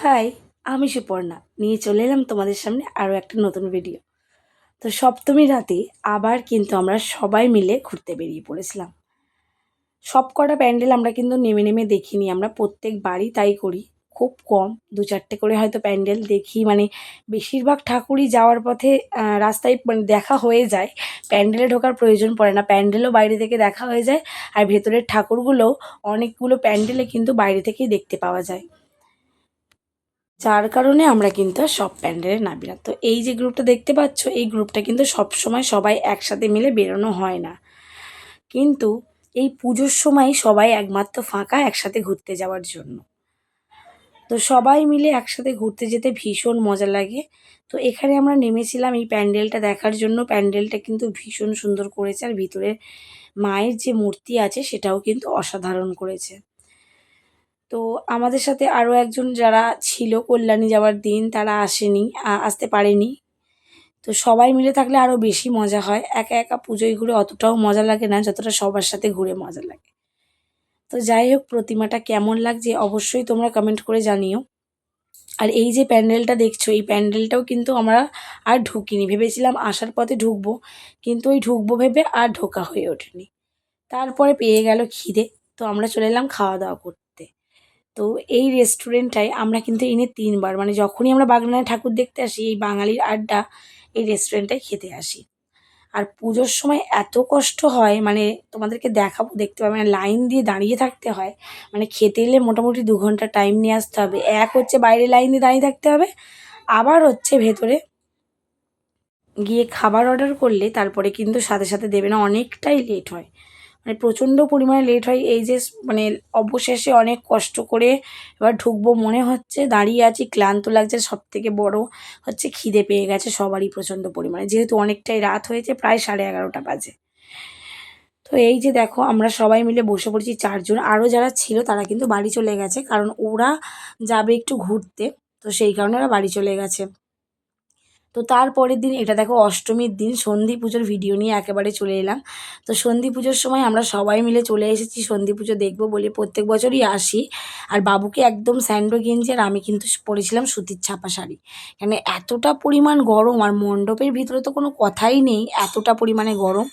High, আমি সুপর্ণা। নিয়ে চলে এলাম তোমাদের সামনে আরও একটা নতুন ভিডিও তো সপ্তমী রাতে আবার কিন্তু আমরা সবাই মিলে ঘুরতে বেরিয়ে পড়েছিলাম। সব কটা প্যান্ডেল আমরা কিন্তু নেমে নেমে দেখিনি, আমরা প্রত্যেক বাড়ি তাই করি। খুব কম, দু চারটে করে হয়তো প্যান্ডেল দেখি মানে বেশিরভাগ ঠাকুরই যাওয়ার পথে রাস্তায় মানে দেখা হয়ে যায়। প্যান্ডেলে ঢোকার প্রয়োজন পড়ে না, প্যান্ডেলও বাইরে থেকে দেখা হয়ে যায়। আর ভেতরের ঠাকুরগুলো অনেকগুলো প্যান্ডেলে কিন্তু বাইরে থেকেই দেখতে পাওয়া যায়। যার কারণে আমরা কিন্তু সব প্যান্ডেলে নামি না। তো এই যে গ্রুপটা দেখতে পাচ্ছ, এই গ্রুপটা কিন্তু সব সময় সবাই একসাথে মিলে বেরোনো হয় না। কিন্তু এই পুজোর সময় সবাই একমাত্র ফাঁকা একসাথে ঘুরতে যাওয়ার জন্য। তো সবাই মিলে একসাথে ঘুরতে যেতে ভীষণ মজা লাগে। তো এখানে আমরা নেমেছিলাম এই প্যান্ডেলটা দেখার জন্য। প্যান্ডেলটা কিন্তু ভীষণ সুন্দর করেছে আর ভিতরে মায়ের যে মূর্তি আছে সেটাও কিন্তু অসাধারণ করেছে। তো আমাদের সাথে আরও একজন যারা ছিল কল্যাণী যাওয়ার দিন, তারা আসেনি আসতে পারেনি। তো সবাই মিলে থাকলে আরও বেশি মজা হয়। একা একা পুজোয় ঘুরে অতটাও মজা লাগে না, যতটা সবার সাথে ঘুরে মজা লাগে। তো যাই হোক, প্রতিমাটা কেমন লাগছে অবশ্যই তোমরা কমেন্ট করে জানিও। আর এই যে প্যান্ডেলটা দেখছ, এই প্যান্ডেলটাও কিন্তু আমরা আর ঢুকিনি। ভেবেছিলাম আসার পথে ঢুকবো, কিন্তু ওই ঢুকবো ভেবে আর ঢোকা হয়ে ওঠেনি। তারপরে পেয়ে গেল খিদে, তো আমরা চলে এলাম খাওয়া দাওয়া করতে। তো এই রেস্টুরেন্টটায় আমরা কিন্তু এনে তিনবার মানে যখনই আমরা বাগনায় ঠাকুর দেখতে আসি, এই বাঙালির আড্ডা, এই রেস্টুরেন্টটায় খেতে আসি। আর পুজোর সময় এত কষ্ট হয় মানে তোমাদেরকে দেখাবো, দেখতে পাবে মানে লাইন দিয়ে দাঁড়িয়ে থাকতে হয়। মানে খেতে এলে মোটামুটি দু ঘণ্টা টাইম নিয়ে আসতে হবে। এক হচ্ছে বাইরে লাইন দিয়ে দাঁড়িয়ে থাকতে হবে, আবার হচ্ছে ভেতরে গিয়ে খাবার অর্ডার করলে তারপরে কিন্তু সাথে সাথে দেবে না, অনেকটাই লেট হয়। মানে প্রচণ্ড পরিমাণে লেট হয়। এই যে মানে অবশেষে অনেক কষ্ট করে এবার ঢুকবো মনে হচ্ছে। দাঁড়িয়ে আছি, ক্লান্ত লাগছে সব থেকে বড় হচ্ছে খিদে পেয়ে গেছে সবারই প্রচণ্ড পরিমাণে। যেহেতু অনেকটাই রাত হয়েছে, প্রায় সাড়ে এগারোটা বাজে। তো এই যে দেখো, আমরা সবাই মিলে বসে পড়েছি, চারজন। আরও যারা ছিল, তারা কিন্তু বাড়ি চলে গেছে। কারণ ওরা যাবে একটু ঘুরতে, তো সেই কারণে ওরা বাড়ি চলে গেছে। তো তারপরের দিন, এটা দেখো অষ্টমীর দিন, সন্ধি পুজোর ভিডিও নিয়ে একেবারে চলে এলাম। তো সন্ধি পুজোর সময় আমরা সবাই মিলে চলে এসেছি সন্ধি পুজো দেখব বলে। প্রত্যেক বছরই আসি। আর বাবুকে একদম স্যান্ডো গেঞ্জি আর আমি কিন্তু পরেছিলাম সুতির ছাপা শাড়ি। মানে এতটা পরিমাণ গরম, আর মণ্ডপের ভিতরে তো কোনো কথাই নেই, এতটা পরিমাণে গরম।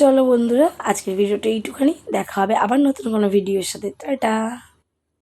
চলো বন্ধুরা আজকের ভিডিওটা এইটুখানি। দেখা হবে আবার নতুন কোনো ভিডিওর সাথে। টাটা।